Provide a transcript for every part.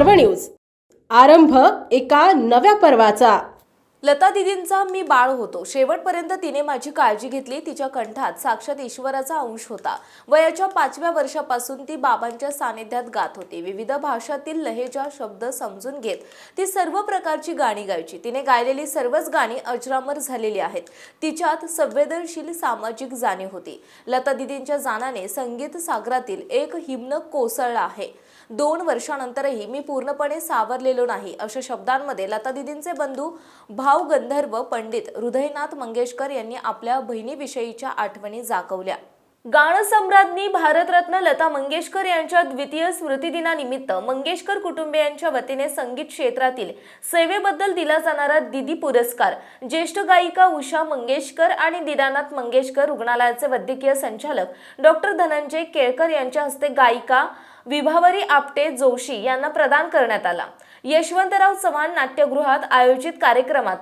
पर्व न्यूज. आरंभ एका नव्या पर्वाचा. लता दिदींचा मी बाळ होतो. शेवटपर्यंत तिने माझी काळजी घेतली. तिच्या कंठात साक्षात ईश्वराचा अंश होता. वयाच्या पाचव्या वर्षापासून ती बाबांच्या सानिध्यात गात होती. विविध भाषातील लहेजा शब्द समजून घेत ती सर्व प्रकारची गाणी गायची. तिने गायलेली सर्वच गाणी अजरामर झालेली आहेत. तिच्यात संवेदनशील सामाजिक जाणीव होती. लता दिदींच्या जाण्याने संगीत सागरातील एक हिमन कोसळला आहे. दोन वर्षानंतरही मी पूर्णपणे सावरलेलो नाही अशा शब्दांमध्ये लता दिदींचे बंधू भाव गंधर्व पंडित हृदयनाथ मंगेशकर यांनी आपल्या बहिणीविषयीच्या आठवणी जागवल्या. गाणसम्राज्ञी भारतरत्न लता मंगेशकर यांच्या द्वितीय स्मृतिदिनानिमित्त मंगेशकर कुटुंबियांच्या वतीने संगीत क्षेत्रातील सेवेबद्दल दिला जाणारा दिदी पुरस्कार ज्येष्ठ गायिका उषा मंगेशकर आणि दिदानाथ मंगेशकर रुग्णालयाचे वैद्यकीय संचालक डॉक्टर धनंजय केळकर यांच्या हस्ते गायिका विभावरी आपटे जोशी यांना प्रदान करण्यात आला. यशवंतराव चव्हाण नाट्यगृहात आयोजित कार्यक्रमात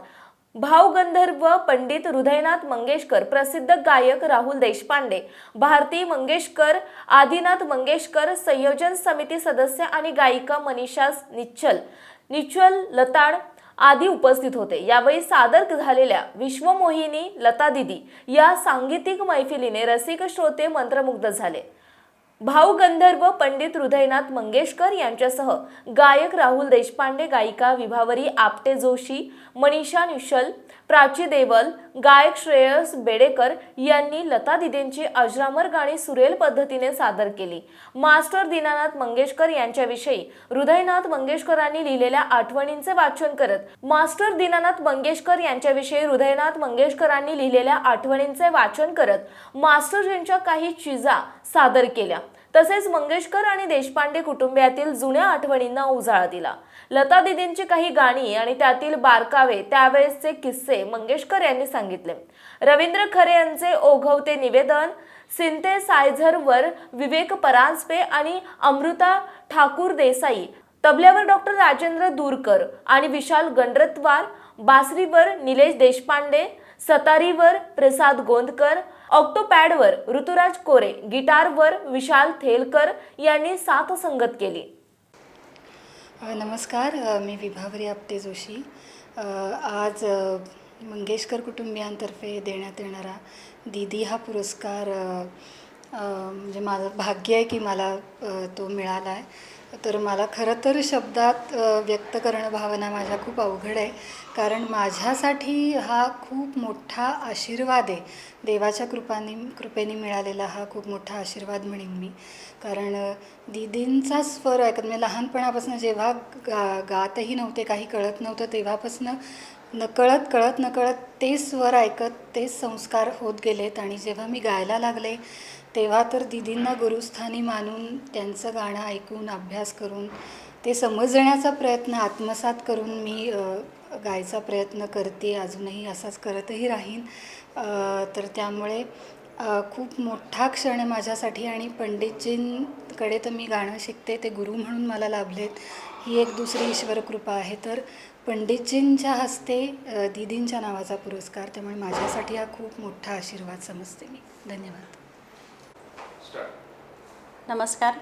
भावगंधर्व पंडित हृदयनाथ मंगेशकर प्रसिद्ध गायक राहुल देशपांडे भारती मंगेशकर आदिनाथ मंगेशकर संयोजन समिती सदस्य आणि गायिका मनीषा निच्छल निश्चल लताड आदी उपस्थित होते. यावेळी सादर झालेल्या विश्वमोहिनी लता दिदी या सांगीतिक मैफिलीने रसिक श्रोते मंत्रमुग्ध झाले. भाऊ गंधर्व पंडित हृदयनाथ मंगेशकर यांच्यासह गायक राहुल देशपांडे गायिका विभावरी आपटे जोशी मनीषा निशल प्राची देवल गायक श्रेयस बेडेकर यांनी लता दिदेंची अजरामर गाणी सुरेल पद्धतीने सादर केली. मास्टर दीनानाथ मंगेशकर यांच्याविषयी हृदयनाथ मंगेशकरांनी लिहिलेल्या आठवणींचे वाचन करत मास्टर दीनानाथ मंगेशकर यांच्याविषयी हृदयनाथ मंगेशकरांनी लिहिलेल्या आठवणींचे वाचन करत मास्टरजींच्या काही चिजा सादर केल्या. तसेच मंगेशकर आणि देशपांडे कुटुंबियातील जुन्या आठवणींना उजाळा दिला. लता दिदींची काही गाणी आणि त्यातील बारकावे त्यावेळेसचे किस्से मंगेशकर यांनी सांगितले. रवींद्र खरे यांचे ओघवते निवेदन सिंते सायझरवर विवेक परांजपे आणि अमृता ठाकूर देसाई तबल्यावर डॉक्टर राजेंद्र दूरकर आणि विशाल गंडरत्वार बासरीवर निलेश देशपांडे सतारीवर प्रसाद गोंदकर ऑक्टोपॅडवर ऋतुराज कोरे गिटारवर विशाल थेलकर यांनी साथ संगत केली. नमस्कार मी विभावरी आपटे जोशी. आज मंगेशकर कुटुंबियांतर्फे देण्यात येणारा दीदी हा पुरस्कार म्हणजे माझं भाग्य आहे की मला तो मिळाला आहे तर मला खरं तर शब्दात व्यक्त करणं भावना माझ्या खूप अवघड आहे. कारण माझ्यासाठी हा खूप मोठा आशीर्वाद आहे. देवाच्या कृपाने कृपेने मिळालेला हा खूप मोठा आशीर्वाद म्हणेन मी. कारण दिदींचा स्वर ऐकत म्हणजे लहानपणापासून जेव्हा गा गातही नव्हते काही कळत नव्हतं तेव्हापासून नकळत कळत नकळत ते स्वर ऐकत तेच संस्कार होत गेलेत. आणि जेव्हा मी गायला लागले तेव्हा तर दिदींना गुरुस्थानी मानून त्यांचं गाणं ऐकून अभ्यास करून ते समजण्याचा प्रयत्न आत्मसात करून मी गायचा प्रयत्न करते. अजूनही असाच करतही राहीन. तर त्यामुळे खूप मोठा क्षण आहे माझ्यासाठी आणि पंडितजींकडे तर मी गाणं शिकते ते गुरु म्हणून मला लाभलेत. ही एक दुसरी ईश्वर कृपा आहे. तर पंडितजींच्या हस्ते दीदींच्या नावाचा पुरस्कार त्यामुळे माझ्यासाठी हा खूप मोठा आशीर्वाद समजते मी. धन्यवाद. नमस्कार.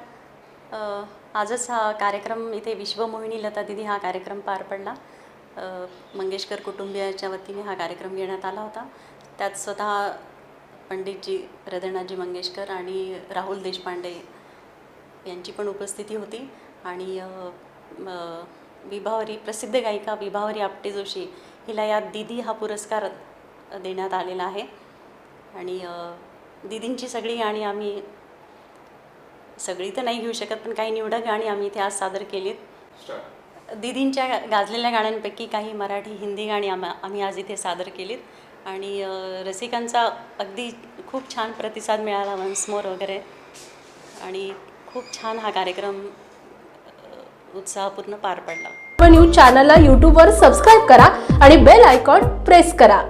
आजच हा कार्यक्रम इथे विश्वमोहिनी लता दिदी हा कार्यक्रम पार पडला. मंगेशकर कुटुंबियाच्या वतीने हा कार्यक्रम घेण्यात आला होता. त्यात स्वतः पंडितजी हृदयनाथजी मंगेशकर आणि राहुल देशपांडे यांची पण उपस्थिती होती. आणि विभावरी प्रसिद्ध गायिका विभावरी आपटे जोशी हिला यात दिदी हा पुरस्कार देण्यात आलेला आहे. आणि दिदींची सगळी गाणी आम्ही सगळी तर नाही घेऊ शकत पण काही निवडक गाणी आम्ही इथे आज सादर केलीत. दिदींच्या गाजलेल्या गाण्यांपैकी काही मराठी हिंदी गाणी आम आम्ही आज इथे सादर केलीत. आणि रसिकांचा अगदी खूप छान प्रतिसाद मिळाला वन्स मोर वगैरे. आणि खूप छान हा कार्यक्रम उत्साहपूर्ण पार पडला. पर्व न्यूज चॅनलला यूट्यूबवर सबस्क्राईब करा आणि बेल आयकॉन प्रेस करा.